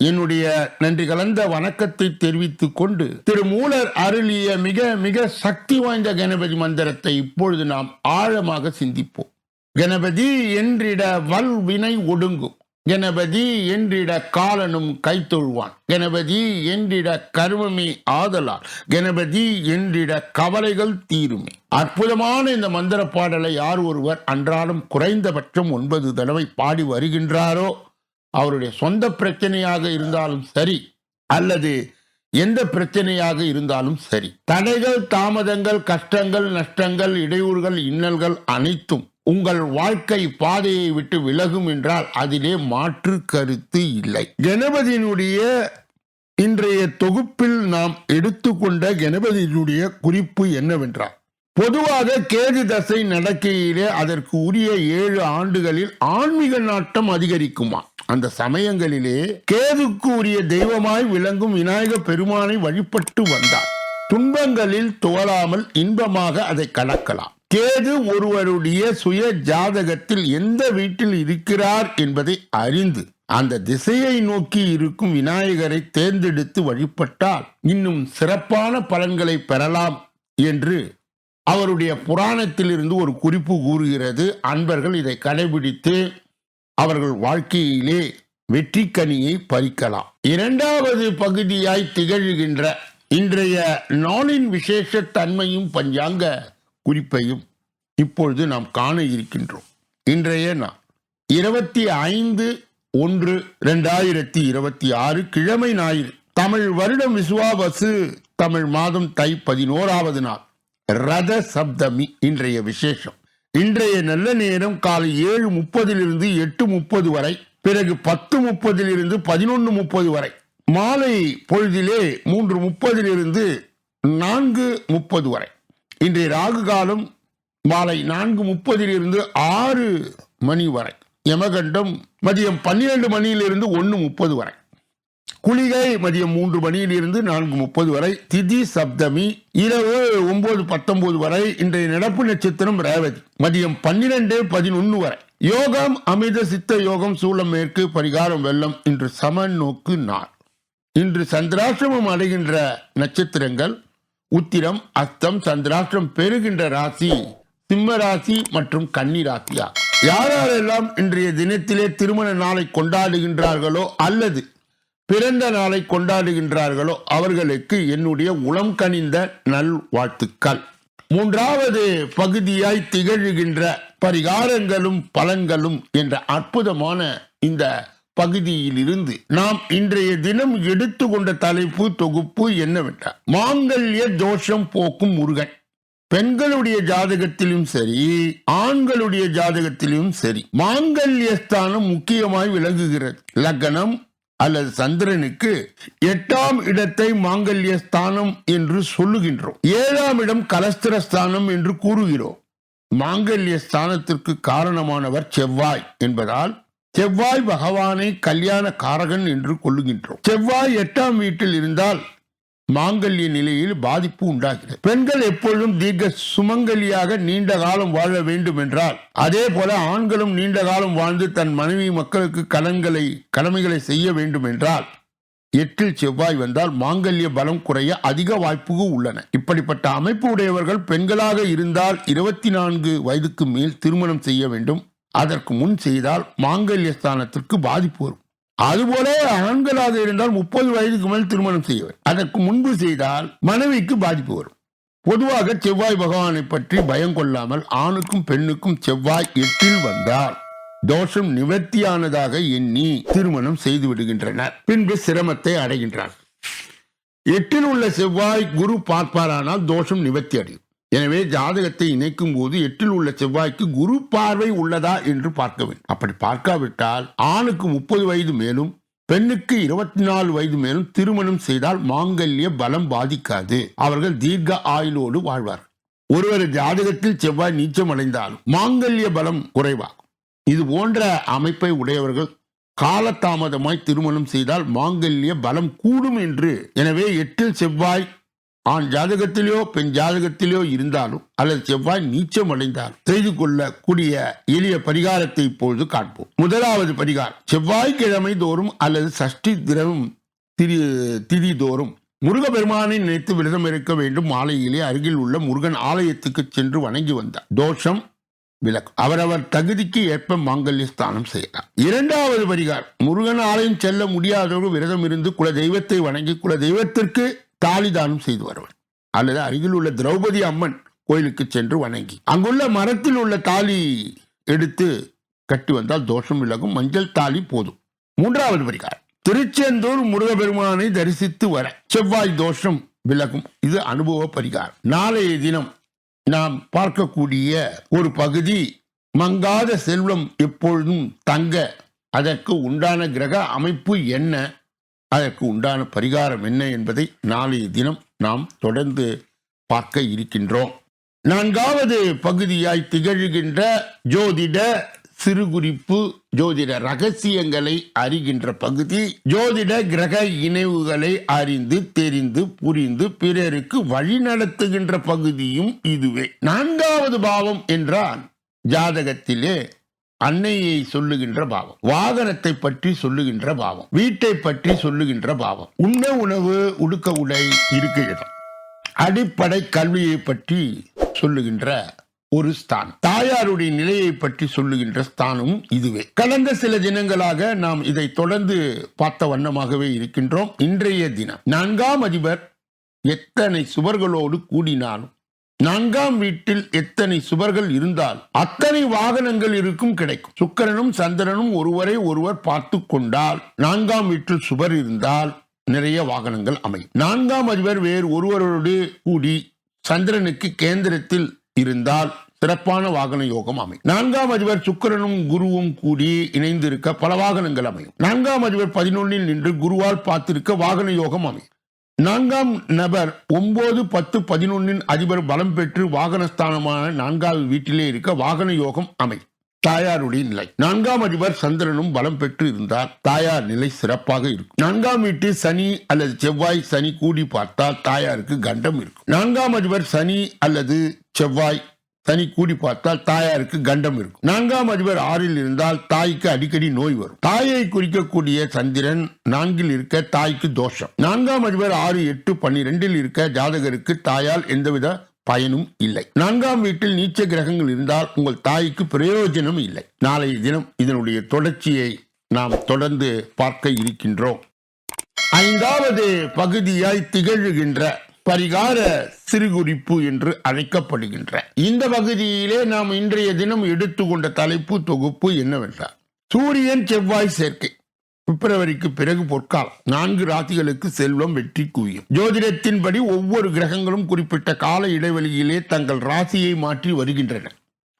என்னுடைய நன்றி கலந்த வணக்கத்தை தெரிவித்துக் கொண்டு திரு மூலர் அருளிய மிக மிக சக்தி வாய்ந்த கணபதி மந்திரத்தை இப்பொழுது நாம் ஆழமாக சிந்திப்போம். கணபதி என்றிட வல் வினை ஒடுங்கும். கணபதி என்றிட காலனும் கைத்தொழுவான் கணபதி என்றிட கர்மமே ஆதலால். கணபதி என்றிட கவலைகள் தீருமே. அற்புதமான இந்த மந்திர பாடலை யார் ஒருவர் அன்றாடம் குறைந்தபட்சம் ஒன்பது தடவை பாடி வருகின்றாரோ அவருடைய சொந்த பிரச்சனையாக இருந்தாலும் சரி அல்லது எந்த பிரச்சனையாக இருந்தாலும் சரி தடைகள் தாமதங்கள் கஷ்டங்கள் நஷ்டங்கள் இடையூறுகள் இன்னல்கள் அனைத்தும் உங்கள் வாழ்க்கை பாதையை விட்டு விலகும் என்றால் அதிலே மாற்று கருத்து இல்லை. கணபதியினுடைய இன்றைய தொகுப்பில் நாம் எடுத்துக்கொண்ட கணபதியினுடைய குறிப்பு என்னவென்றால் பொதுவாக கேது தசை நடக்கையிலே அதற்கு உரிய ஏழு ஆண்டுகளில் ஆன்மீக நாட்டம் அதிகரிக்குமா? அந்த சமயங்களிலே கேதுக்கு உரிய தெய்வமாய் விளங்கும் விநாயக பெருமானை வழிபட்டு வந்தார். துன்பங்களில் துவளாமல் இன்பமாக அதை கலக்கலாம். கேது ஒருவருடைய சுய ஜாதகத்தில் எந்த வீட்டில் இருக்கிறார் என்பதை அறிந்து அந்த திசையை நோக்கி இருக்கும் விநாயகரை தேர்ந்தெடுத்து வழிபட்டால் இன்னும் சிறப்பான பலன்களை பெறலாம் என்று அவருடைய புராணத்திலிருந்து ஒரு குறிப்பு கூறுகிறது. அன்பர்கள் இதை கடைபிடித்து அவர்கள் வாழ்க்கையிலே வெற்றி கனியை பறிக்கலாம். இரண்டாவது பகுதியாய் திகழ்கின்ற இன்றைய நாளின் விசேஷ தன்மையும் பஞ்சாங்க குறிப்பையும் இப்பொழுது நாம் காண இருக்கின்றோம். இன்றைய நாள் இருபத்தி ஐந்து ஒன்று ரெண்டாயிரத்தி இருபத்தி ஆறு கிழமை ஞாயிறு. தமிழ் வருடம் விசுவாபசு தமிழ் மாதம் தை பதினோராவது நாள். ரத சப்தமி இன்றைய விசேஷம். இன்றைய நல்ல நேரம் காலை ஏழு முப்பதிலிருந்து எட்டு முப்பது வரை பிறகு பத்து முப்பதிலிருந்து பதினொன்று முப்பது வரை. மாலை பொழுதிலே மூன்று முப்பதிலிருந்து நான்கு முப்பது வரை. இன்றைய ராகு காலம் மாலை நான்கு முப்பதிலிருந்து ஆறு மணி வரை. யமகண்டம் மதியம் பன்னிரண்டு மணியிலிருந்து ஒன்று முப்பது வரை. குளிகை மதியம் மூன்று மணியிலிருந்து நான்கு முப்பது வரை திதி சப்தமி இரவு ஒன்பது பத்தொன்பது வரை இன்றைய நடப்பு நட்சத்திரம் ரேவதி. மதியம் பன்னிரண்டு பதினொன்று வரை. யோகம் அமிர்த சித்த யோகம் சூளம் மேற்கு பரிகாரம் வெள்ளம் இன்று சமன் நோக்கு நாள். இன்று சந்திராசிரமம் அடைகின்ற நட்சத்திரங்கள் உத்திரம் அஸ்தம் சந்திராஷ்டிரம் பெறுகின்ற ராசி சிம்ம ராசி மற்றும் கன்னி ராசியா. யாரெல்லாம் இன்றைய தினத்திலே திருமண நாளை கொண்டாடுகின்றார்களோ அல்லது பிறந்த நாளை கொண்டாடுகின்றார்களோ அவர்களுக்கு என்னுடைய உளம் கனிந்த நல் வாழ்த்துக்கள். மூன்றாவது பகுதியாய் திகழ்கின்ற பரிகாரங்களும் பலன்களும் என்ற அற்புதமான இந்த பகுதியிலிருந்து நாம் இன்றைய தினம் எடுத்துக்கொண்ட தலைப்பு தொகுப்பு என்னவென்றால் மாங்கல்ய தோஷம் போக்கும் முருகன். பெண்களுடைய ஜாதகத்திலும் சரி ஆண்களுடைய ஜாதகத்திலும் சரி மாங்கல்ய ஸ்தானம் முக்கியமாய் விளங்குகிறது. லக்னம் அல்லது சந்திரனுக்கு எட்டாம் இடத்தை மாங்கல்ய ஸ்தானம் என்று சொல்லுகின்றோம். ஏழாம் இடம் கலஸ்திர ஸ்தானம் என்று கூறுகிறோம். மாங்கல்ய ஸ்தானத்திற்கு காரணமானவர் செவ்வாய் என்பதால் செவ்வாய் பகவானை கல்யாண காரகன் என்று கொள்ளுகின்றோம். செவ்வாய் எட்டாம் வீட்டில் இருந்தால் மாங்கல்ய நிலையில் பாதிப்பு உண்டாகிறது. பெண்கள் எப்பொழுதும் தீர்க்க சுமங்கலியாக நீண்ட காலம் வாழ வேண்டும் என்றால் அதே போல ஆண்களும் நீண்ட காலம் வாழ்ந்து தன் மனைவி மக்களுக்கு கடன்களை கடமைகளை செய்ய வேண்டும் என்றால் எட்டில் செவ்வாய் வந்தால் மாங்கல்ய பலம் குறைய அதிக வாய்ப்புகள் உள்ளன. இப்படிப்பட்ட அமைப்பு உடையவர்கள் பெண்களாக இருந்தால் இருபத்தி நான்கு வயதுக்கு மேல் திருமணம் செய்ய வேண்டும். அதற்கு முன் செய்தால் மாங்கல்ய ஸ்தானத்திற்கு பாதிப்பு வரும். அதுபோல ஆண்களாக இருந்தால் முப்பது வயதுக்கு மேல் திருமணம் செய்வர். அதற்கு முன்பு செய்தால் மனைவிக்கு பாதிப்பு வரும். பொதுவாக செவ்வாய் பகவானை பற்றி பயம் கொள்ளாமல் ஆணுக்கும் பெண்ணுக்கும் செவ்வாய் எட்டில் வந்தால் தோஷம் நிவர்த்தியானதாக எண்ணி திருமணம் செய்து விடுகின்றனர். பின்பு சிரமத்தை அடைகின்றார். எட்டில் உள்ள செவ்வாய் குரு பார்ப்பாரானால் தோஷம் நிவர்த்தி அடையும். எனவே ஜாதகத்தை இணைக்கும் போது எட்டில் உள்ள செவ்வாய்க்கு குரு பார்வை உள்ளதா என்று பார்க்க வேண்டும். அப்படி பார்க்காவிட்டால் ஆணுக்கு முப்பது வயது மேலும் பெண்ணுக்கு இருபத்தி நாலு வயது மேலும் திருமணம் செய்தால் மாங்கல்ய பலம் பாதிக்காது. அவர்கள் தீர்க்க ஆயுளோடு வாழ்வார் ஒருவர் ஜாதகத்தில் செவ்வாய் நீச்சம் அடைந்தாலும் மாங்கல்ய பலம் குறைவாகும். இது போன்ற அமைப்பை உடையவர்கள் காலதாமதமாய் திருமணம் செய்தால் மாங்கல்ய பலம் கூடும் என்று. எனவே எட்டில் செவ்வாய் ஆண் ஜாதகத்திலோ பெண் ஜாதகத்திலோ இருந்தாலும் அல்லது செவ்வாய் நீச்சம் அடைந்தாலும் செய்து கொள்ளக்கூடிய எளிய பரிகாரத்தை இப்பொழுது காண்போம். முதலாவது பரிகாரம் செவ்வாய்க்கிழமை தோறும் அல்லது சஷ்டி தினம் திரி திதி தோறும் முருகபெருமானை நினைத்து விரதம் இருக்க வேண்டும். மாலையிலே அருகில் உள்ள முருகன் ஆலயத்துக்கு சென்று வணங்கி வந்தார். தோஷம் விலக்கு அவரவர் தகுதிக்கு ஏற்ப மாங்கல்ய ஸ்தானம் செய்யலாம். இரண்டாவது பரிகாரம் முருகன் ஆலயம் செல்ல முடியாதவர்கள் விரதம் இருந்து குல தெய்வத்தை வணங்கி குல தெய்வத்திற்கு தாலிதானம் செய்து வருவன். அல்லது அருகில் உள்ள திரௌபதி அம்மன் கோயிலுக்கு சென்று வணங்கி அங்குள்ள மரத்தில் உள்ள தாலி எடுத்து கட்டி வந்தால் தோஷம் விலகும் மஞ்சள் தாலி போதும். மூன்றாவது பரிகாரம். திருச்செந்தூர் முருகபெருமானை தரிசித்து வர செவ்வாய் தோஷம் விலகும். இது அனுபவ பரிகாரம். நாளைய தினம் நாம் பார்க்கக்கூடிய ஒரு பகுதி மங்காத செல்வம் எப்பொழுதும் தங்க அதற்கு உண்டான கிரக அமைப்பு என்ன? அதற்கு உண்டான பரிகாரம் என்ன என்பதை நாளைய தினம் நாம் தொடர்ந்து பார்க்க இருக்கின்றோம். நான்காவது பகுதியாய் திகழ்கின்ற ஜோதிட சிறுகுறிப்பு ஜோதிட ரகசியங்களை அறிகின்ற பகுதி ஜோதிட கிரக இணைவுகளை அறிந்து தெரிந்து புரிந்து பிறருக்கு வழிநடத்துகின்ற பகுதியும் இதுவே. நான்காவது பாவம் என்றால் ஜாதகத்திலே அன்னையை சொல்லுகின்ற பாவம். வாகனத்தை பற்றி சொல்லுகின்ற பாவம். வீட்டை பற்றி சொல்லுகின்ற பாவம். உண்ண உணவு உடுக்க உடை இருக்க இடம். அடிப்படை கல்வியை பற்றி சொல்லுகின்ற ஒரு ஸ்தான் தாயாருடைய நிலையை பற்றி சொல்லுகின்ற ஸ்தானம் இதுவே. கடந்த சில தினங்களாக நாம் இதை தொடர்ந்து பார்த்த வண்ணமாகவே இருக்கின்றோம். இன்றைய தினம் நான்காம் அதிபர் எத்தனை சுவர்களோடு கூடினாலும் நான்காம் வீட்டில் எத்தனை சுவர்கள் இருந்தால் அத்தனை வாகனங்கள் இருக்கும் கிடைக்கும். சுக்கரனும் சந்திரனும் ஒருவரை ஒருவர் பார்த்து கொண்டால் நான்காம் வீட்டில் சுவர் இருந்தால் நிறைய வாகனங்கள் அமையும். நான்காம் அதிபர் வேறு ஒருவரோடு கூடி சந்திரனுக்கு கேந்திரத்தில் இருந்தால் சிறப்பான வாகன யோகம் அமையும். நான்காம் அதிபர் சுக்கரனும் குருவும் கூடி இணைந்திருக்க பல வாகனங்கள் அமையும். நான்காம் அதிபர் பதினொன்னில் நின்று குருவால் பார்த்திருக்க வாகன யோகம் அமையும். நான்காம் நபர் ஒன்பது பத்து பதினொன்னின் அதிபர் பலம் பெற்று வாகனஸ்தானமான நான்காவது வீட்டிலே இருக்க வாகன யோகம் அமை. தாயாருடைய நிலை. நான்காம் அதிபர் சந்திரனும் பலம் பெற்று இருந்தால் தாயார் நிலை சிறப்பாக இருக்கும். நான்காம் வீட்டு சனி அல்லது செவ்வாய் சனி கூடி பார்த்தால் தாயாருக்கு கண்டம் இருக்கும். நான்காம் அதிபர் சனி அல்லது செவ்வாய் தனி கூடி பார்த்தால் தாயாருக்கு கண்டம் இருக்கும். நான்காம் அதிபர் ஆறில் இருந்தால் தாய்க்கு அடிக்கடி நோய் வரும். தாயை குறிக்கக்கூடிய சந்திரன் நான்கில் இருக்க தாய்க்கு தோஷம். நான்காம் அதிபர் ஆறு எட்டு பன்னிரெண்டில் இருக்க ஜாதகருக்கு தாயால் எந்தவித பயனும் இல்லை. நான்காம் வீட்டில் நீச்ச கிரகங்கள் இருந்தால் உங்கள் தாய்க்கு பிரயோஜனம் இல்லை. நாளைய தினம் இதனுடைய தொடர்ச்சியை நாம் தொடர்ந்து பார்க்க இருக்கின்றோம். ஐந்தாவது பகுதியாய் திகழ்கின்ற பரிகார சிறுகுறிப்பு என்று அழைக்கப்படுகின்ற. இந்த பகுதியிலே நாம் இன்றைய தினம் எடுத்துக்கொண்ட தலைப்பு தொகுப்பு என்னவென்றால் சூரியன் செவ்வாய் சேர்க்கை. பிப்ரவரிக்கு பிறகு பொற்காலம். நான்கு ராசிகளுக்கு செல்வம் வெற்றி குவியும். ஜோதிடத்தின்படி ஒவ்வொரு கிரகங்களும் குறிப்பிட்ட கால இடைவெளியிலே தங்கள் ராசியை மாற்றி வருகின்றன.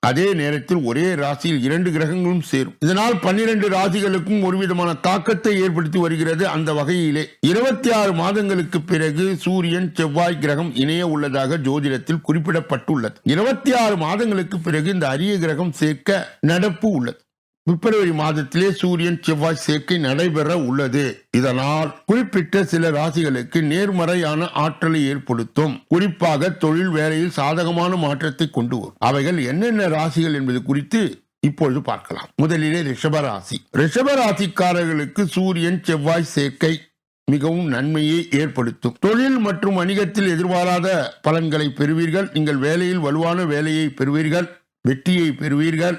அதே நேரத்தில் ஒரே ராசியில் இரண்டு கிரகங்களும் சேரும். இதனால் பன்னிரண்டு ராசிகளுக்கும் ஒரு விதமான தாக்கத்தை ஏற்படுத்தி வருகிறது அந்த வகையிலே. இருபத்தி ஆறு மாதங்களுக்கு பிறகு சூரியன் செவ்வாய் கிரகம் இணைய உள்ளதாக ஜோதிடத்தில் குறிப்பிடப்பட்டுள்ளது. இருபத்தி ஆறு மாதங்களுக்கு பிறகு இந்த அரிய கிரகம் சேர்க்க நடப்பு உள்ளது. பிப்ரவரி மாதத்திலே சூரியன் செவ்வாய் சேர்க்கை நடைபெற உள்ளது. இதனால் குறிப்பிட்ட சில ராசிகளுக்கு நேர்மறையான ஆற்றலை ஏற்படுத்தும். குறிப்பாக தொழில் வேலையில் சாதகமான மாற்றத்தை கொண்டு வரும். அவைகள் என்னென்ன ராசிகள் என்பது குறித்து இப்பொழுது பார்க்கலாம். முதலிலே ரிஷபராசி ராசி. ராசிக்காரர்களுக்கு சூரியன் செவ்வாய் சேர்க்கை மிகவும் நன்மையை ஏற்படுத்தும். தொழில் மற்றும் வணிகத்தில் எதிர்பாராத பலன்களை பெறுவீர்கள். நீங்கள் வேலையில் வலுவான வேலையை பெறுவீர்கள். வெற்றியை பெறுவீர்கள்.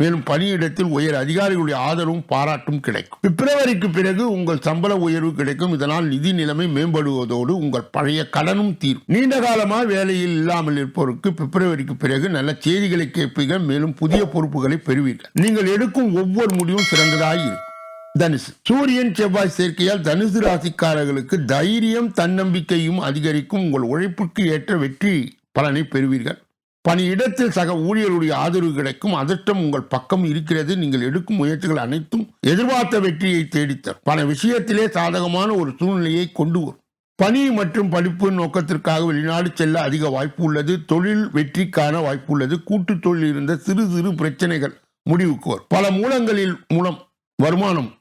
மேலும் பணியிடத்தில் உயர் அதிகாரிகளுடைய ஆதரவும் பாராட்டும் கிடைக்கும். பிப்ரவரிக்கு பிறகு உங்கள் சம்பள உயர்வு கிடைக்கும். இதனால் நிதி நிலைமை மேம்படுவதோடு உங்கள் பழைய கடனும் தீரும். நீண்ட காலமாக வேலையில் இல்லாமல் இருப்பவருக்கு பிப்ரவரிக்கு பிறகு நல்ல செய்திகளை கேட்பீர்கள். மேலும் புதிய பொறுப்புகளை பெறுவீர்கள். நீங்கள் எடுக்கும் ஒவ்வொரு முடிவும் சிறந்ததாக இருக்கும். தனுசு. சூரியன் செவ்வாய் சேர்க்கையால் தனுசு ராசிக்காரர்களுக்கு தைரியம் தன்னம்பிக்கையும் அதிகரிக்கும். உங்கள் உழைப்புக்கு ஏற்ற வெற்றி பலனை பெறுவீர்கள். பணியிடத்தில் சக ஊழியருடைய ஆதரவு கிடைக்கும். அதிர்ஷ்டம் உங்கள் பக்கம் இருக்கிறது. நீங்கள் எடுக்கும் முயற்சிகள் அனைத்தும் எதிர்பார்த்த வெற்றியை தேடித்தரும். பல விஷயத்திலே சாதகமான ஒரு சூழ்நிலையை கொண்டு வரும். பணி மற்றும் படிப்பு நோக்கத்திற்காக வெளிநாடு செல்ல அதிக வாய்ப்பு உள்ளது. தொழில் வெற்றிக்கான வாய்ப்பு உள்ளது. கூட்டு தொழில் இருந்த சிறு சிறு பிரச்சனைகள் முடிவுக்கு வரும். பல மூலங்களில் மூலம் வருமானம்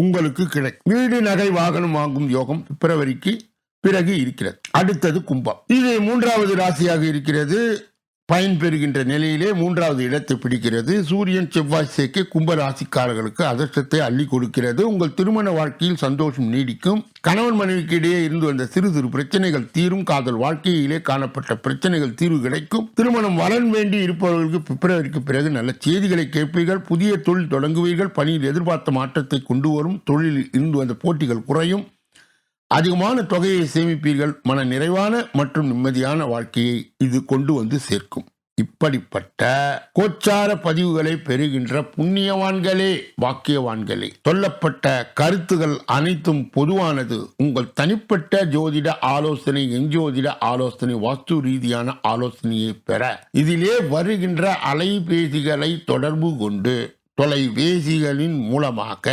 உங்களுக்கு கிடைக்கும். வீடு நகை வாகனம் வாங்கும் யோகம் பிப்ரவரிக்கு பிறகு இருக்கிறது. அடுத்தது கும்பம். இது மூன்றாவது ராசியாக இருக்கிறது. பயன் பெறுகின்ற நிலையிலே மூன்றாவது இடத்தை பிடிக்கிறது. சூரியன் செவ்வாய் சேர்க்கை கும்ப ராசிக்காரர்களுக்கு அதிர்ஷ்டத்தை அள்ளி கொடுக்கிறது. உங்கள் திருமண வாழ்க்கையில் சந்தோஷம் நீடிக்கும். கணவன் மனைவிக்கு இடையே இருந்து வந்த சிறு சிறு பிரச்சனைகள் தீரும். காதல் வாழ்க்கையிலே காணப்பட்ட பிரச்சனைகள் தீர்வு கிடைக்கும். திருமணம் வரன் வேண்டி இருப்பவர்களுக்கு பிப்ரவரிக்கு பிறகு நல்ல செய்திகளை கேட்பீர்கள். புதிய தொழில் தொடங்குவீர்கள். பணியில் எதிர்பார்த்த மாற்றத்தை கொண்டு வரும். தொழிலில் இருந்து வந்த போட்டிகள் குறையும். அதிகமான தொகையை சேமிப்பீர்கள். மன நிறைவான மற்றும் நிம்மதியான வாழ்க்கையை இது கொண்டு வந்து சேர்க்கும். இப்படிப்பட்ட கோச்சார பதிவுகளை பெறுகின்ற புண்ணியவான்களே வாக்கியவான்களே சொல்லப்பட்ட கருத்துகள் அனைத்தும் பொதுவானது. உங்கள் தனிப்பட்ட ஜோதிட ஆலோசனை எஞ்சோதிட ஆலோசனை வாஸ்து ரீதியான ஆலோசனையை பெற இதிலே வருகின்ற அலைபேசிகளை தொடர்பு கொண்டு தொலைபேசிகளின் மூலமாக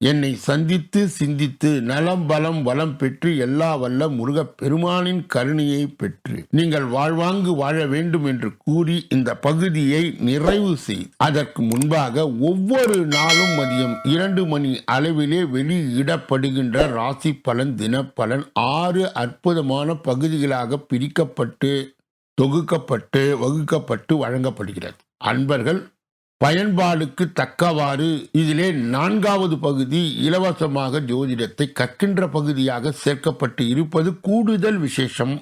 என்னை சந்தித்து சிந்தித்து நலம் பலம் வளம் பெற்று எல்லா வல்ல முருக பெருமானின் கருணையை பெற்று நீங்கள் வாழ்வாங்கு வாழ வேண்டும் என்று கூறி இந்த பகுதியை நிறைவு செய் அதற்கு முன்பாக ஒவ்வொரு நாளும் மதியம் இரண்டு மணி அளவிலே வெளியிடப்படுகின்ற ராசி பலன் தினப்பலன் ஆறு அற்புதமான பகுதிகளாக பிரிக்கப்பட்டு தொகுக்கப்பட்டு வகுக்கப்பட்டு வழங்கப்படுகிறது. அன்பர்கள் பயன்பாடுக்கு தக்கவாறு இதிலே நான்காவது பகுதி இலவசமாக ஜோதிடத்தை கற்கின்ற பகுதியாக சேர்க்கப்பட்டு இருப்பது கூடுதல் விசேஷம்.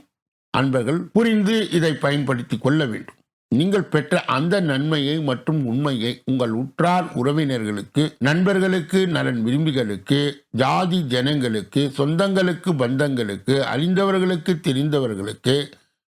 அன்பர்கள் புரிந்து இதை பயன்படுத்திக் கொள்ள வேண்டும். நீங்கள் பெற்ற அந்த நன்மையை மற்றும் உண்மையை உங்கள் உற்றார் உறவினர்களுக்கு நண்பர்களுக்கு நலன் விரும்பிகளுக்கு ஜாதி ஜனங்களுக்கு சொந்தங்களுக்கு பந்தங்களுக்கு அறிந்தவர்களுக்கு தெரிந்தவர்களுக்கு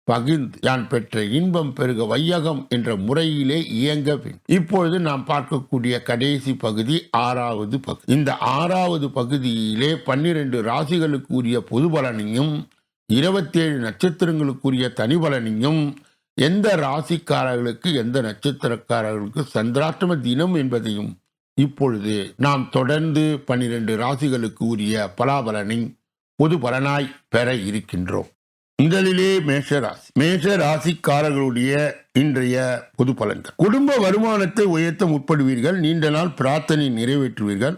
பகிர்ந்து யான் பெற்ற இன்பம் பெருக வையகம் என்ற முறையிலே இயங்க வேண்டும். இப்பொழுது நாம் பார்க்கக்கூடிய கடைசி பகுதி ஆறாவது பகுதி. இந்த ஆறாவது பகுதியிலே பன்னிரண்டு ராசிகளுக்குரிய பொது பலனையும் இருபத்தேழு நட்சத்திரங்களுக்குரிய தனி பலனையும் எந்த ராசிக்காரர்களுக்கு எந்த நட்சத்திரக்காரர்களுக்கு சந்திராஷ்டம தினம் என்பதையும் இப்பொழுது நாம் தொடர்ந்து பன்னிரண்டு ராசிகளுக்கு உரிய பலாபலனை பொது பலனாய் பெற இருக்கின்றோம். முதலிலே மேஷராசி. மேஷ ராசிக்காரர்களுடைய இன்றைய பொது பலன்கள். குடும்ப வருமானத்தை உயர்த்த முற்படுவீர்கள். நீண்ட நாள் பிரார்த்தனை நிறைவேற்றுவீர்கள்.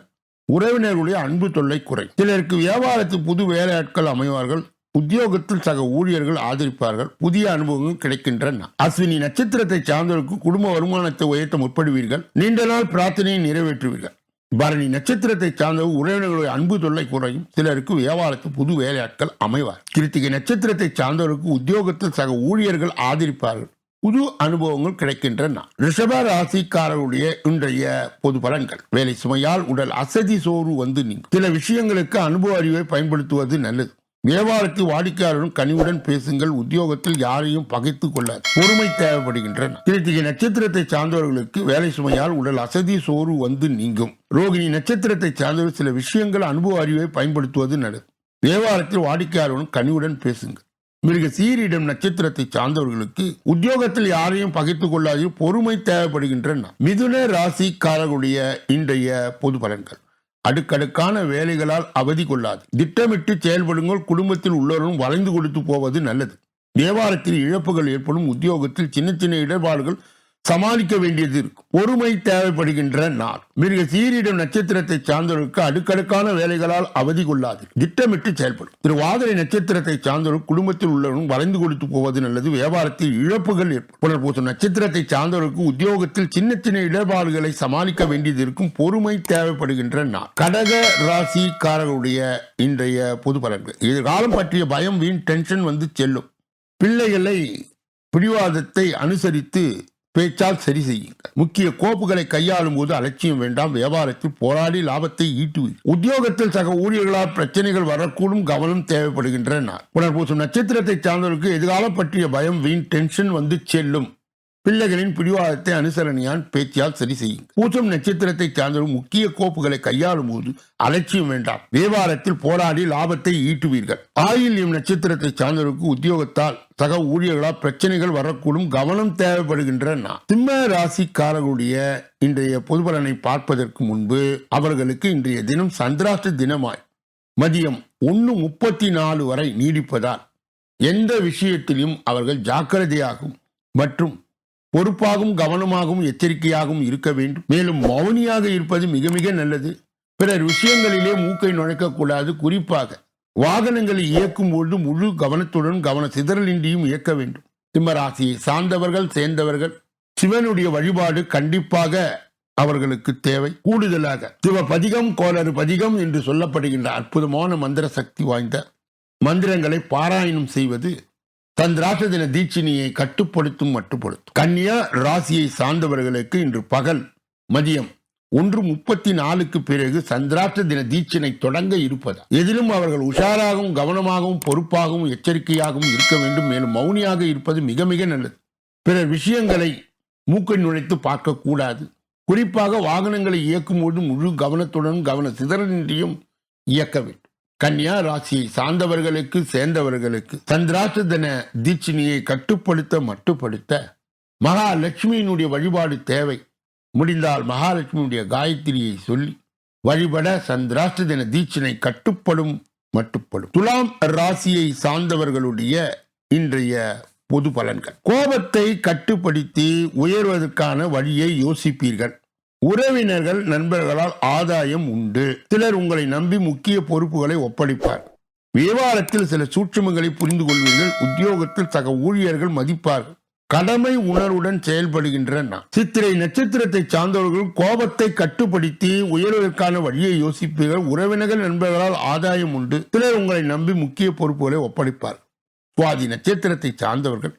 உறவினர்களுடைய அன்பு தொல்லை குறை. சிலருக்கு வியாபாரத்தில் புது வேலையாட்கள் அமைவார்கள். உத்தியோகத்தில் சக ஊழியர்கள் ஆதரிப்பார்கள். புதிய அனுபவங்கள் கிடைக்கின்றன. அஸ்வினி நட்சத்திரத்தை சார்ந்தவருக்கு குடும்ப வருமானத்தை உயர்த்த முற்படுவீர்கள். நீண்ட நாள் பிரார்த்தனையை நிறைவேற்றுவீர்கள். பரணி நட்சத்திரத்தை சார்ந்த உறவினர்களுடைய அன்பு தொல்லை குறையும். சிலருக்கு வியாபாரத்தில் புது வேலையாட்கள் அமைவார். கிருத்திகை நட்சத்திரத்தை சார்ந்தவருக்கு உத்தியோகத்தில் சக ஊழியர்கள் ஆதரிப்பார்கள். புது அனுபவங்கள் கிடைக்கின்றன. ரிஷப ராசிக்காரருடைய இன்றைய பொது பலன்கள். வேலை சுமையால் உடல் அசதி சோறு வந்து நீங்கும். சில விஷயங்களுக்கு அனுபவ அறிவை பயன்படுத்துவது நல்லது. வியாபாரத்தில் வாடிக்கையாளரும் கனிவுடன் பேசுங்கள் உத்தியோகத்தில் யாரையும் பகைத்துக் கொள்ளாது. பொறுமை தேவைப்படுகின்றன. கிருத்திகை நட்சத்திரத்தை சார்ந்தவர்களுக்கு வேலை சுமையால் உடல் அசதி சோறு வந்து நீங்கும். ரோகிணி நட்சத்திரத்தை சார்ந்தவர் சில விஷயங்கள் அனுபவ அறிவை பயன்படுத்துவது நல்லது. வியாபாரத்தில் வாடிக்கையாளரும் கனிவுடன் பேசுங்கள். மிருக சீரிடம் நட்சத்திரத்தை சார்ந்தவர்களுக்கு உத்தியோகத்தில் யாரையும் பகைத்துக் கொள்ளாது பொறுமை தேவைப்படுகின்றன. மிதுன ராசிக்காரர்களுடைய இன்றைய பொது பலன்கள். அடுக்கடுக்கான வேலைகளால் அவதி கொள்ளாது. திட்டமிட்டு செயல்படுங்கள். குடும்பத்தில் உள்ளவரும் வளைந்து கொடுத்து போவது நல்லது. தேவாரத்தில் இழப்புகள் ஏற்படும். உத்தியோகத்தில் சின்ன சின்ன இடர்பாடுகள் சமாளிக்க வேண்டியது இருக்கும் பொறுமை தேவைப்படுகின்ற நாள். மிருக சீரிடம் நட்சத்திரத்தை சார்ந்தவருக்கு அடுக்கடுக்கான வேலைகளால் அவதி கொள்ளாது. திட்டமிட்டு செயல்படும். திரு வாதிரை நட்சத்திரத்தை சார்ந்தவர்கள் குடும்பத்தில் உள்ளவரும் வளைந்து கொடுத்து போவது நல்லது. வியாபாரத்தில் இழப்புகள் ஏற்படும். புனர்பூசம் நட்சத்திரத்தை சார்ந்தவருக்கு உத்தியோகத்தில் சின்ன சின்ன இடர்பாடுகளை சமாளிக்க வேண்டியது இருக்கும். பொறுமை தேவைப்படுகின்ற நாள். கடக ராசிக்காரர்களுடைய இன்றைய பொது பலன்கள். எதிர்காலம் பற்றிய பயம் வீண் டென்ஷன் வந்து செல்லும். பிள்ளைகளை பிடிவாதத்தை அனுசரித்து பேச்சால் சரி செய்யுங்கள். முக்கிய கோப்புகளை கையாளும் போது அலட்சியம் வேண்டாம். வியாபாரத்தில் போராடி லாபத்தை ஈட்டுவீர். உத்தியோகத்தில் சக ஊழியர்களால் பிரச்சனைகள் வரக்கூடும். கவனம் தேவைப்படுகின்றன. புனர்பூசம் நட்சத்திரத்தை சார்ந்தவருக்கு எதிர்காலம் பற்றிய பயம் வீண் டென்ஷன் வந்து செல்லும். பிள்ளைகளின் பிடிவாதத்தை அனுசரணையான் பேச்சியால் சரி செய்யும். பூசம் நட்சத்திரத்தை சார்ந்தவரும் முக்கிய கோப்புகளை கையாளும் போது அலட்சியம் வேண்டாம். வியாபாரத்தில் போராடி லாபத்தை ஈட்டுவீர்கள். ஆயில்யம் நட்சத்திரத்தை சார்ந்தவருக்கு உத்தியோகத்தால் சக ஊழியர்களால் பிரச்சனைகள் வரக்கூடும் கவனம் தேவைப்படுகின்றன. சிம்ம ராசிக்காரர்களுடைய இன்றைய பொதுபலனை பார்ப்பதற்கு முன்பு அவர்களுக்கு இன்றைய தினம் சந்திராஷ்ட தினமாய் மதியம் ஒன்று முப்பத்தி நாலு வரை நீடிப்பதால் எந்த விஷயத்திலும் அவர்கள் ஜாக்கிரதையாகும் மற்றும் பொறுப்பாகவும் கவனமாகவும் எச்சரிக்கையாகவும் இருக்க வேண்டும். மேலும் மௌனியாக இருப்பது மிக மிக நல்லது. பிறர் விஷயங்களிலே மூக்கை நுழைக்கக்கூடாது குறிப்பாக வாகனங்களை இயக்கும் பொழுது முழு கவனத்துடன் கவன சிதறலின்றியும் இயக்க வேண்டும். சிம்மராசியை சார்ந்தவர்கள் சேர்ந்தவர்கள் சிவனுடைய வழிபாடு கண்டிப்பாக அவர்களுக்கு தேவை. கூடுதலாக சிவ பதிகம் கோளறு பதிகம் என்று சொல்லப்படுகின்ற அற்புதமான மந்திர சக்தி வாய்ந்த மந்திரங்களை பாராயணம் செய்வது தந்திராச தின தீட்சினியை கட்டுப்படுத்தும் மட்டுப்படுத்தும். கன்னியா ராசியை சார்ந்தவர்களுக்கு இன்று பகல் மதியம் ஒன்று முப்பத்தி நாலுக்கு பிறகு சந்திராஷ்ட தின தீட்சினை தொடங்க இருப்பதா எதிலும் அவர்கள் உஷாராகவும் கவனமாகவும் பொறுப்பாகவும் எச்சரிக்கையாகவும் இருக்க வேண்டும். மேலும் மௌனியாக இருப்பது மிக மிக நல்லது. பிறர் விஷயங்களை மூக்கை நுழைத்து பார்க்கக்கூடாது. குறிப்பாக வாகனங்களை இயக்கும்போது முழு கவனத்துடன் கவன சிதறனின்றியும் இயக்க வேண்டும். கன்னியா ராசியை சார்ந்தவர்களுக்கு சேர்ந்தவர்களுக்கு சந்திராஷ்ட தின தீட்சினியை கட்டுப்படுத்த மட்டுப்படுத்த மகாலட்சுமியினுடைய வழிபாடு தேவை. முடிந்தால் மகாலட்சுமியுடைய காயத்ரியை சொல்லி வழிபட சந்திராஷ்ட தின தீட்சினை கட்டுப்படும் மட்டுப்படும். துலாம் ராசியை சார்ந்தவர்களுடைய இன்றைய பொது பலன்கள். கோபத்தை கட்டுப்படுத்தி உயர்வதற்கான வழியை யோசிப்பீர்கள். உறவினர்கள் நண்பர்களால் ஆதாயம் உண்டு. சிலர் உங்களை நம்பி முக்கிய பொறுப்புகளை ஒப்படைப்பார். வியாபாரத்தில் சில சூட்சமங்களை புரிந்து கொள்வீர்கள். உத்தியோகத்தில் சக ஊழியர்கள் மதிப்பார்கள் கடமை உணர்வுடன் செயல்படுகின்ற நான் சித்திரை நட்சத்திரத்தை சார்ந்தவர்கள் கோபத்தை கட்டுப்படுத்தி உயர்வதற்கான வழியை யோசிப்பீர்கள். உறவினர்கள் நண்பர்களால் ஆதாயம் உண்டு. சிலர் உங்களை நம்பி முக்கிய பொறுப்புகளை ஒப்படைப்பார். சுவாதி நட்சத்திரத்தை சார்ந்தவர்கள்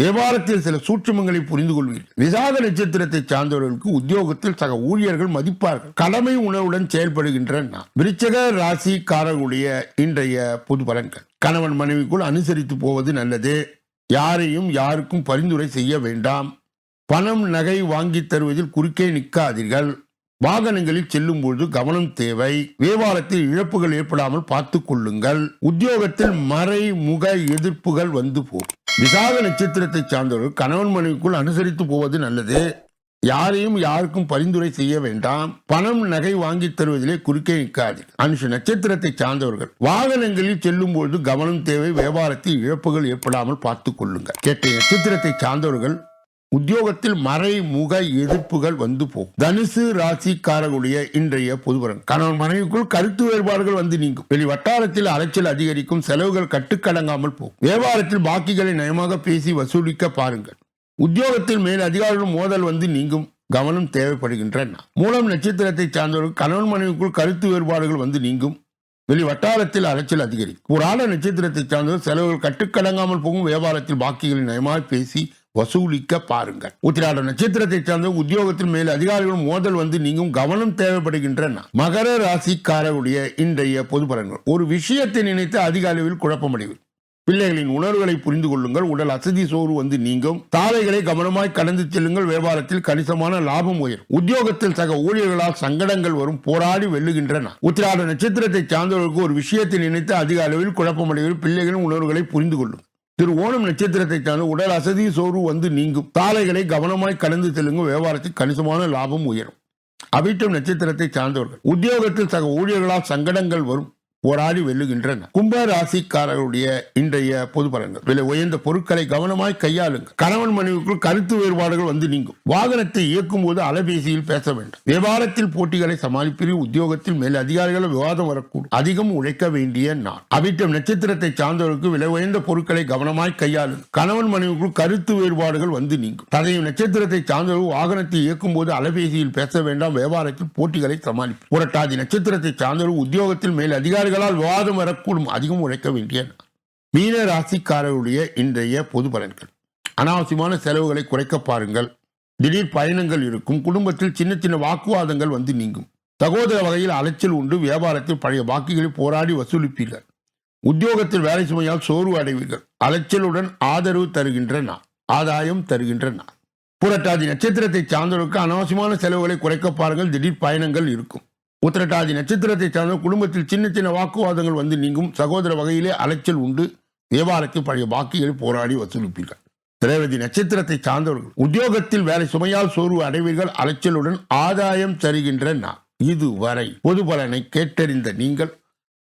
வியாபாரத்தில் சில சூட்சுமங்களை புரிந்து கொள்வீர்கள். விசாக நட்சத்திரத்தை சார்ந்தவர்களுக்கு உத்தியோகத்தில் சக ஊழியர்கள் மதிப்பார்கள். கடமை உணர்வுடன் செயல்படுகின்ற நான் விருச்சக ராசிக்காரர்களுடைய இன்றைய பொது பலன்கள். கணவன் மனைவிக்குள் அனுசரித்து போவது நல்லது. யாரையும் யாருக்கும் பரிந்துரை செய்ய வேண்டாம். பணம் நகை வாங்கி தருவதில் குறுக்கே நிற்காதீர்கள். வாகனங்களில் செல்லும் பொழுது கவனம் தேவை. வியாபாரத்தில் இழப்புகள் ஏற்படாமல் பார்த்துக் கொள்ளுங்கள். உத்தியோகத்தில் மறைமுக எதிர்ப்புகள் வந்து போகும். விசாக நட்சத்திரத்தை சார்ந்தவர்கள் கணவன் மனைவிக்குள் அனுசரித்து போவது நல்லது. யாரையும் யாருக்கும் பரிந்துரை செய்ய வேண்டாம். பணம் நகை வாங்கி தருவதிலே குறுக்கே நிற்காது. அனுஷ நட்சத்திரத்தை சார்ந்தவர்கள் வாகனங்களில் செல்லும் பொழுது கவனம் தேவை. வியாபாரத்தில் இழப்புகள் ஏற்படாமல் பார்த்துக் கொள்ளுங்கள். கேட்ட நட்சத்திரத்தை சார்ந்தவர்கள் உத்தியோகத்தில் மறைமுக எதிர்ப்புகள் வந்து போகும். தனுசு ராசிக்காரர்களுடைய இன்றைய பொதுவரன் கணவன் மனைவிக்குள் கருத்து வேறுபாடுகள் வந்து நீங்கும். வெளி வட்டாரத்தில் அலைச்சல் அதிகரிக்கும் செலவுகள் கட்டுக்கடங்காமல் போகும். வியாபாரத்தில் பாக்கிகளை நயமாக பேசி வசூலிக்க பாருங்கள். உத்தியோகத்தில் மேல் அதிகாரிகள் மோதல் வந்து நீங்கும். கவனம் தேவைப்படுகின்றன. மூலம் நட்சத்திரத்தை சார்ந்தவர்கள் கணவன் மனைவிக்குள் கருத்து வேறுபாடுகள் வந்து நீங்கும். வெளி வட்டாரத்தில் அலைச்சல் அதிகரிக்கும். புராண நட்சத்திரத்தை சார்ந்தவர் செலவுகள் கட்டுக்கடங்காமல் போகும். வியாபாரத்தில் பாக்கிகளை நயமாக பேசி வசூலிக்க பாருங்கள். உத்திராட நட்சத்திரத்தை சார்ந்த உத்தியோகத்தின் மேல் அதிகாரிகளும் மோதல் வந்து நீங்கும் கவனம் தேவைப்படுகின்றன. மகர ராசிக்காரருடைய இன்றைய பொது பலன்கள். ஒரு விஷயத்தை நினைத்து அதிக அளவில் குழப்பமடைவில் பிள்ளைகளின் உணர்வுகளை புரிந்து கொள்ளுங்கள். உடல் அசதி சோறு வந்து நீங்கும். சாலைகளை கவனமாய் கடந்து செல்லுங்கள். வியாபாரத்தில் கணிசமான லாபம் உயரும். உத்தியோகத்தில் சக ஊழியர்களால் சங்கடங்கள் வரும். போராடி வெல்லுகின்றன. உத்திராட நட்சத்திரத்தை சார்ந்தவர்களுக்கு ஒரு விஷயத்தை நினைத்து அதிக அளவில் குழப்பமடைவது பிள்ளைகளின் உணர்வுகளை புரிந்து கொள்ளும். திரு ஓணம் நட்சத்திரத்தை சார்ந்த உடல் அசதி சோர்வு வந்து நீங்கும். சாலைகளை கவனமாய் கடந்து செல்லுங்கள். வியாபாரத்தில் கணிசமான லாபம் உயரும். அவிட்டம் நட்சத்திரத்தை சார்ந்தவர்கள். உத்தியோகத்தில் சக ஊழியர்களால் சங்கடங்கள் வரும். போராடி வெல்லுகின்றன. கும்ப ராசிக்காரர்களுடைய இன்றைய பொது பலன்கள். விலை உயர்ந்த பொருட்களை கவனமாய் கையாளுங்கள் கணவன் மனைவிக்குள் கருத்து வேறுபாடுகள் வந்து நீங்கும். வாகனத்தை இயக்கும் போது அலைபேசியில் பேச வேண்டும். விவகாரத்தில் போட்டிகளை சமாளிப்பீர்கள் உத்தியோகத்தில் மேல் அதிகாரிகள் விவாதம் வரக்கூடும். அதிகம் உழைக்க வேண்டிய நாள். அவிட்டம் நட்சத்திரத்தை சார்ந்தவர்களுக்கு விலை உயர்ந்த பொருட்களை கவனமாய் கையாளுங்கள் கணவன் மனைவிக்குள் கருத்து வேறுபாடுகள் வந்து நீங்கும். ததையும் நட்சத்திரத்தை சார்ந்தவர்கள் வாகனத்தை இயக்கும் போது அலைபேசியில் பேச வேண்டாம். வியாபாரத்தில் போட்டிகளை சமாளிப்பு புரட்டாதி நட்சத்திரத்தை சார்ந்தவர்கள் உத்தியோகத்தில் மேல் அதிகாரிகள் அதிகாரிகளால் வாதம் வரக்கூடும் அதிகம் உழைக்க வேண்டிய மீன ராசிக்காரருடைய இன்றைய பொது பலன்கள். அனாவசியமான செலவுகளை குறைக்க பாருங்கள். திடீர் பயணங்கள் இருக்கும். குடும்பத்தில் சின்ன சின்ன வாக்குவாதங்கள் வந்து நீங்கும். சகோதர வகையில் அலைச்சல் உண்டு. வியாபாரத்தில் பழைய பாக்கிகளை போராடி வசூலிப்பீர்கள். உத்தியோகத்தில் வேலை சுமையால் சோர்வு அடைவீர்கள். அலைச்சலுடன் ஆதரவு தருகின்ற நாள் ஆதாயம் தருகின்ற நாள். புரட்டாதி நட்சத்திரத்தை சார்ந்தவர்களுக்கு அனாவசியமான செலவுகளை குறைக்க பாருங்கள். திடீர் பயணங்கள் இருக்கும். உத்திரட்டாதி நட்சத்திரத்தை சார்ந்த குடும்பத்தில் சின்ன சின்ன வாக்குவாதங்கள் வந்து நீங்கும். சகோதர வகையிலே அலைச்சல் உண்டு. தேவாலயத்தில் பழைய வாக்குகள் போராடி வசூலிப்பீர்கள். திரேவதி நட்சத்திரத்தை சார்ந்தவர்கள். உத்தியோகத்தில் வேலை சுமையால் சோர்வு அடைவீர்கள். அலைச்சலுடன் ஆதாயம் தருகின்ற நான் இதுவரை பொது பலனை கேட்டறிந்த நீங்கள்